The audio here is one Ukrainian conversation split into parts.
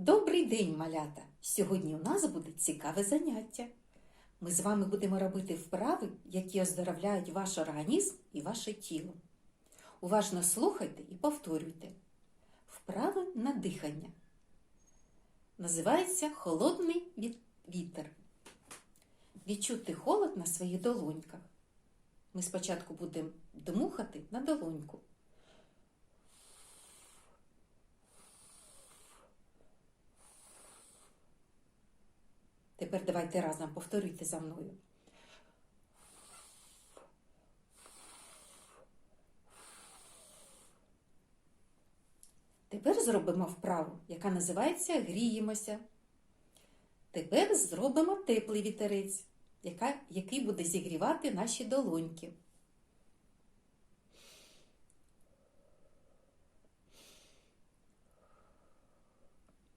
Добрий день, малята! Сьогодні у нас буде цікаве заняття. Ми з вами будемо робити вправи, які оздоровляють ваш організм і ваше тіло. Уважно слухайте і повторюйте. Вправи на дихання. Називається холодний вітер. Відчути холод на своїх долоньках. Ми спочатку будемо дмухати на долоньку. Тепер давайте разом повторюйте за мною. Тепер зробимо вправу, яка називається гріємося. Тепер зробимо теплий вітерець, яка, який буде зігрівати наші долоньки.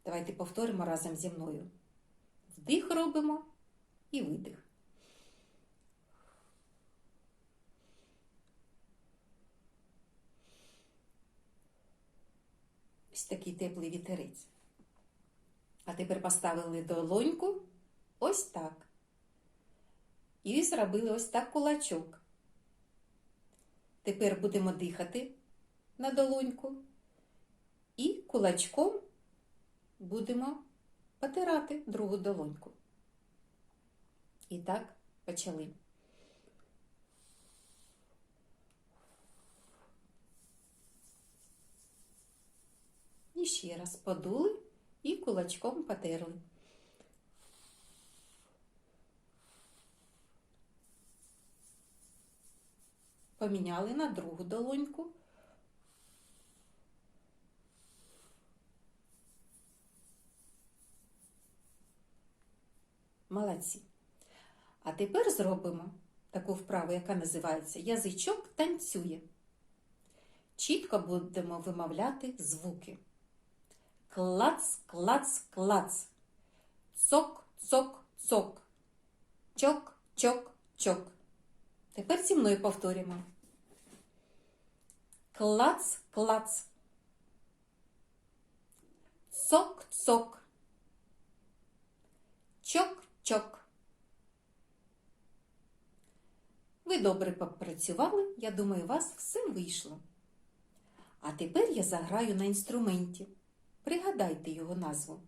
Давайте повторимо разом зі мною. Вдих робимо і видих. Ось такий теплий вітерець. А тепер поставили долоньку ось так. І зробили ось так кулачок. Тепер будемо дихати на долоньку і кулачком будемо потирати другу долоньку. І так почали. І ще раз подули і кулачком потерли. Поміняли на другу долоньку. Молодці. А тепер зробимо таку вправу, яка називається Язичок танцює. Чітко будемо вимовляти звуки. Клац, клац, клац. Цок, цок, цок. Чок, чок, чок. Тепер зі мною повторюємо. Клац, клац. Цок, цок. Чок, чок. Ви добре попрацювали, я думаю, у вас все вийшло. А тепер я заграю на інструменті. Пригадайте його назву.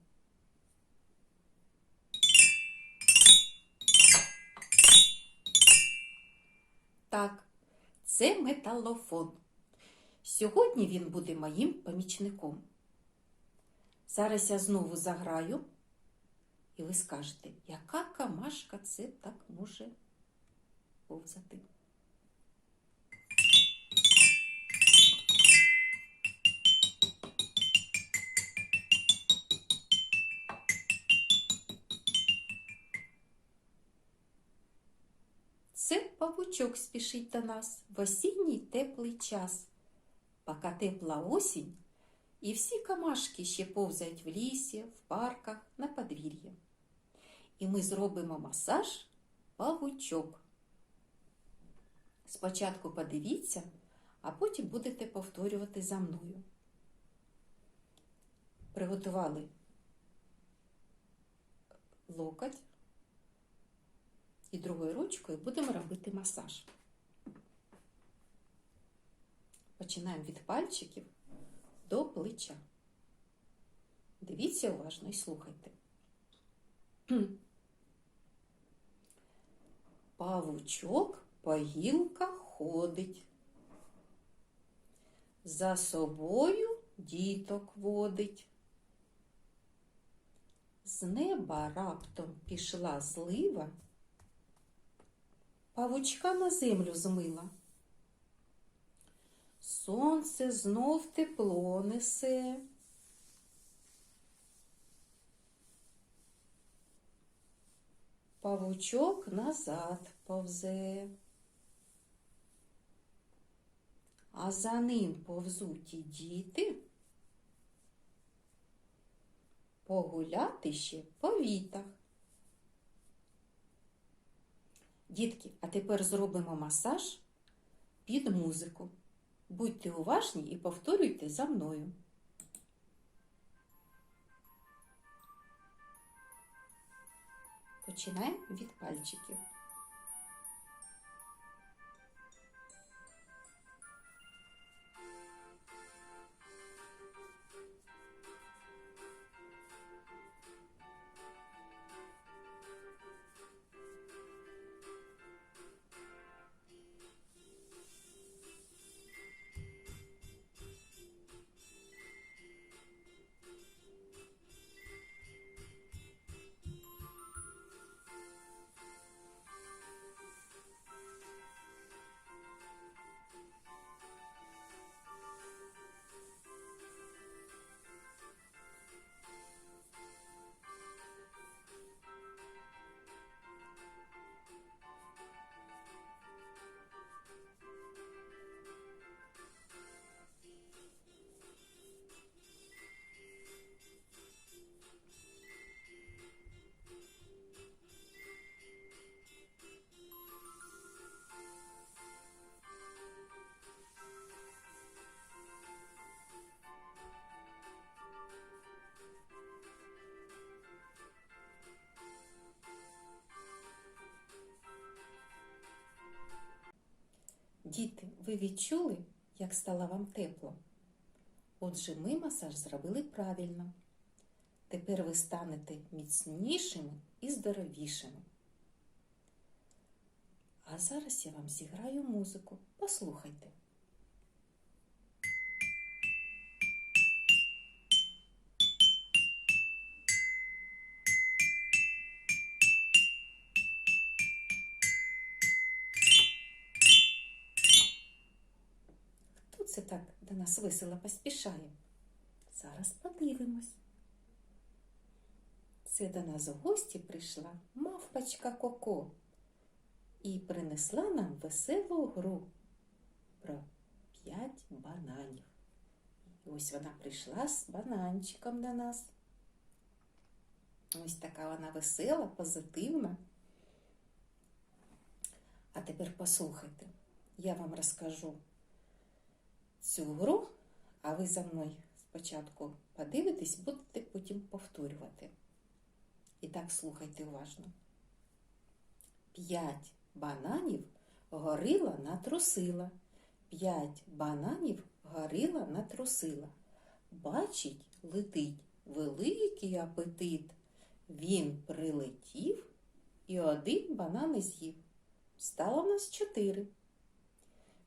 Так, це металофон. Сьогодні він буде моїм помічником. Зараз я знову заграю, і ви скажете, яка камашка це так може повзати. Це павучок спішить до нас в осінній теплий час. Пока тепла осінь, і всі камашки ще повзають в лісі, в парках, на подвір'ї. І ми зробимо масаж павучок. Спочатку подивіться, а потім будете повторювати за мною. Приготували локоть і другою ручкою будемо робити масаж. Починаємо від пальчиків до плеча. Дивіться уважно і слухайте. Павучок по гілках ходить. За собою діток водить. З неба раптом пішла злива, павучка на землю змила. Сонце знов тепло несе. Павучок назад повзе. А за ним повзуть і діти погуляти ще по вітах. Дітки, а тепер зробимо масаж під музику. Будьте уважні і повторюйте за мною. Починаємо від пальчиків. Діти, ви відчули, як стало вам тепло? Отже, ми масаж зробили правильно. Тепер ви станете міцнішими і здоровішими. А зараз я вам зіграю музику. Послухайте. Це так до нас весело поспішає? Зараз подивимось. Це до нас в гості прийшла мавпочка Коко і принесла нам веселу гру про п'ять бананів. І ось вона прийшла з бананчиком до нас. Ось така вона весела, позитивна. А тепер послухайте, я вам розкажу цю гру, а ви за мною спочатку подивитесь, будете потім повторювати. І так слухайте уважно. П'ять бананів горила натрусила. П'ять бананів горила натрусила. Бачить, летить великий апетит. Він прилетів і один банан з'їв. Стало в нас чотири.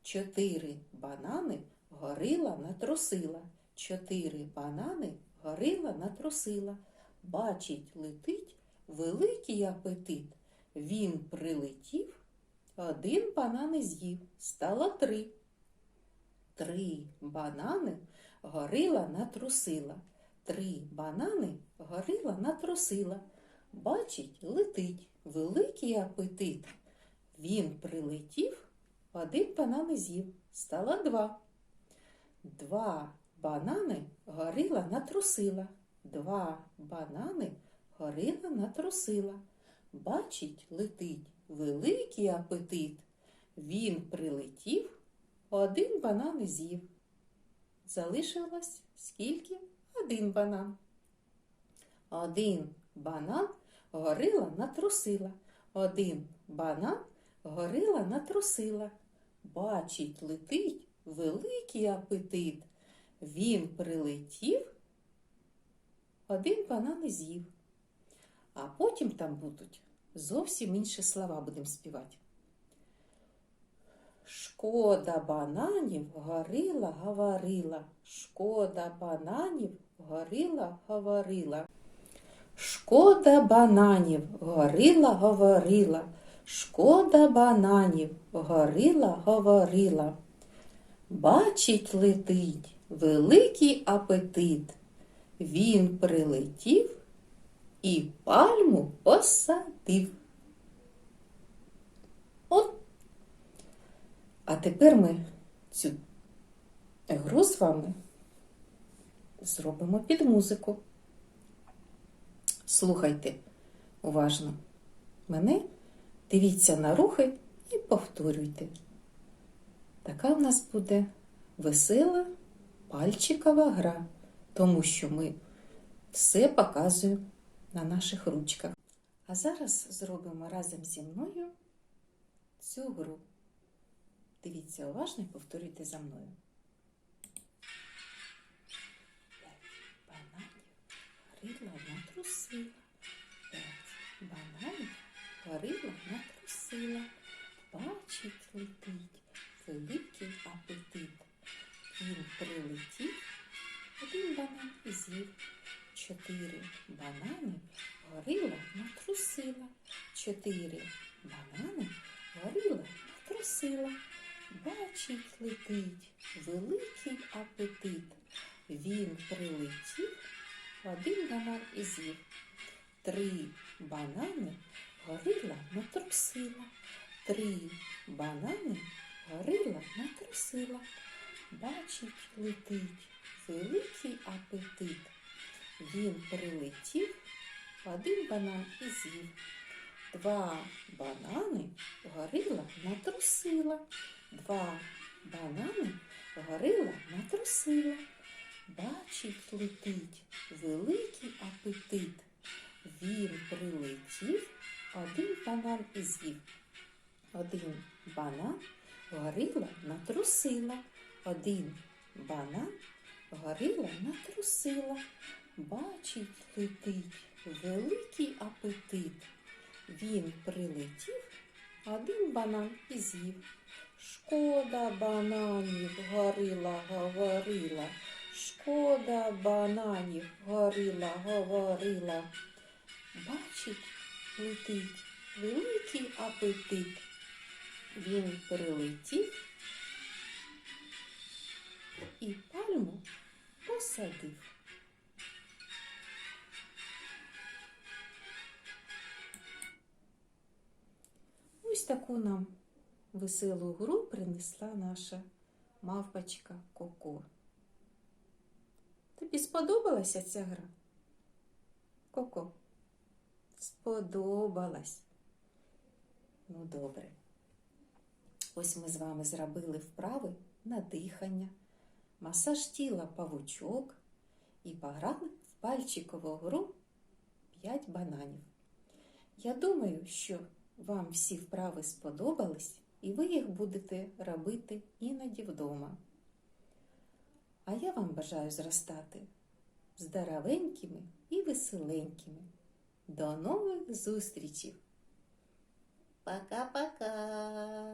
Чотири банани горила натрусила. Чотири банани горила натрусила. Бачить, летить великий апетит. Він прилетів, один банан і з'їв. Стало три. Три банани горила натрусила. Три банани горила натрусила. Бачить, летить великий апетит. Він прилетів, один банан і з'їв. Стало два. Два банани горила натрусила. Два банани горила натрусила. Бачить, летить великий апетит. Він прилетів, один банан з'їв. Залишилось скільки? Один банан. Один банан горила натрусила. Один банан горила натрусила. Бачить, летить великий апетит. Він прилетів, один банан і з'їв. А потім там будуть зовсім інші слова будемо співати. Шкода бананів горила, говорила. Шкода бананів горила, говорила. Шкода бананів горила, говорила. Шкода бананів горила, говорила. Бачить, летить великий апетит. Він прилетів і пальму посадив. От. А тепер ми цю гру з вами зробимо під музику. Слухайте уважно мене, дивіться на рухи і повторюйте. Така в нас буде весела пальчикова гра, тому що ми все показуємо на наших ручках. А зараз зробимо разом зі мною цю гру. Дивіться уважно і повторюйте за мною. П'ять бананів Горила натрусила. П'ять бананів горила натрусила. Бачить, летить великий апетит. Він прилетів, один банан і з'їв. Чотири банани горила натрусила. Чотири банани горила натрусила. Бачить, летить великий апетит. Він прилетів, один банан і з'їв. Три банани горила натрусила. Три банани горила натрусила. Бачить, летить великий апетит. Він прилетів, один банан і з'їв. Два банани горила натрусила. Два банани горила натрусила. Бачить, летить великий апетит. Він прилетів, один банан і з'їв. Один банан горила натрусила. Один банан горила натрусила. Бачить, летить великий апетит. Він прилетів, один банан і з'їв. Шкода бананів, горила, говорила. Шкода бананів, горила, говорила. Бачить, летить великий апетит. Він прилетів і пальму посадив. Ось таку нам веселу гру принесла наша мавпочка Коко. Тобі сподобалася ця гра? Коко? Сподобалась. Ну, добре. Ось ми з вами зробили вправи на дихання, масаж тіла павучок і пограли в пальчикову гру 5 бананів. Я думаю, що вам всі вправи сподобались, і ви їх будете робити іноді вдома. А я вам бажаю зростати здоровенькими і веселенькими. До нових зустрічей! Пока-пока!